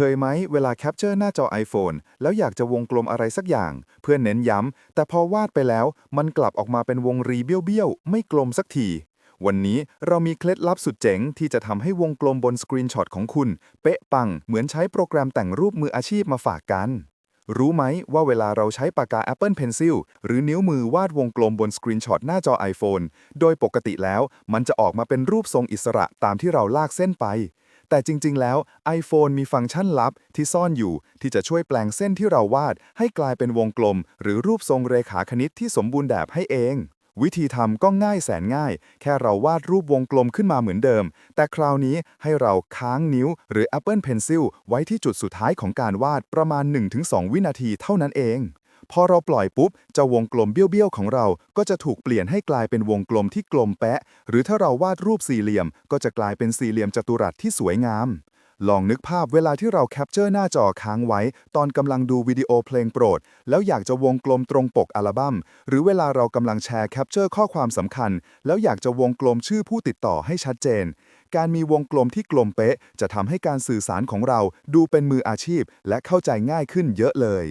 เคยไหมเวลาแคปเจอร์หน้าจอ iPhone แล้วอยากจะวงกลมอะไรสักอย่าง เพื่อเน้นย้ำ แต่พอวาดไปแล้ว มันกลับออกมาเป็นวงรีเบี้ยวๆ ไม่กลมสักที วันนี้เรามีเคล็ดลับสุดเจ๋ง ที่จะทำให้วงกลมบนสกรีนช็อตของคุณ เป๊ะปัง เหมือนใช้โปรแกรมแต่งรูปมืออาชีพมาฝากกัน รู้ไหมว่าเวลาเราใช้ปากกา Apple Pencil หรือนิ้วมือวาดวงกลมบนสกรีนช็อตหน้าจอ iPhone โดยปกติแล้ว มันจะออกมาเป็นรูปทรงอิสระตามที่เราลากเส้นไป แต่จริง ๆ แล้ว iPhone มีฟังก์ชันลับที่ซ่อนอยู่ ที่จะช่วยแปลงเส้นที่เราวาด ให้กลายเป็นวงกลม หรือรูปทรงเรขาคณิตที่สมบูรณ์แบบให้เอง วิธีทำก็ง่ายแสนง่าย แค่เราวาดรูปวงกลมขึ้นมาเหมือนเดิม แต่คราวนี้ให้เราค้างนิ้ว หรือ Apple Pencil ไว้ที่จุดสุดท้ายของการวาดประมาณ 1-2 วินาทีเท่านั้นเอง พอเราปล่อยปุ๊บเจ้าวงกลมเบี้ยวๆของเราก็จะถูกเปลี่ยนให้กลายเป็นวงกลมที่กลมแปะ หรือถ้าเราวาดรูปสี่เหลี่ยม ก็จะกลายเป็นสี่เหลี่ยมจัตุรัสที่สวยงาม ลองนึกภาพเวลาที่เราแคปเจอร์หน้าจอค้างไว้ ตอนกำลังดูวิดีโอเพลงโปรด แล้วอยากจะวงกลมตรงปกอัลบั้มหรือเวลาเรากำลังแชร์แคปเจอร์ข้อความสำคัญ แล้วอยากจะวงกลมชื่อผู้ติดต่อให้ชัดเจน การมีวงกลมที่กลมเป๊ะ จะทำให้การสื่อสารของเราดูเป็นมืออาชีพ และเข้าใจง่ายขึ้นเยอะเลย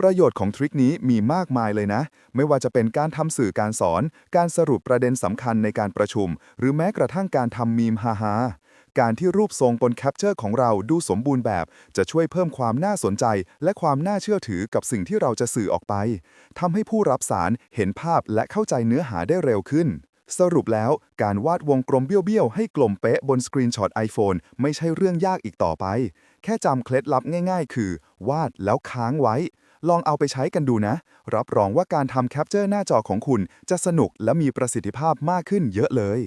ประโยชน์ของทริคนี้มีมากมายเลยนะ ไม่ว่าจะเป็นการทำสื่อการสอน การสรุปประเด็นสำคัญในการประชุม หรือแม้กระทั่งการทำมีมฮาฮาการที่รูปทรงบนแคปเจอร์ของเราดูสมบูรณ์แบบ จะช่วยเพิ่มความน่าสนใจ และความน่าเชื่อถือกับสิ่งที่เราจะสื่อออกไปทำให้ผู้รับสารเห็นภาพและเข้าใจเนื้อหาได้เร็วขึ้น สรุปแล้วการวาดวงกลมเบี้ยวๆ ให้กลมเป๊ะบนสกรีนช็อต iPhone ไม่ใช่เรื่องยากอีกต่อไป แค่จำเคล็ดลับง่าย ๆ คือ วาดแล้วค้างไว้ ลองเอาไปใช้กันดูนะ รับรองว่าการทำแคปเจอร์หน้าจอของคุณจะสนุกและมีประสิทธิภาพมากขึ้นเยอะเลย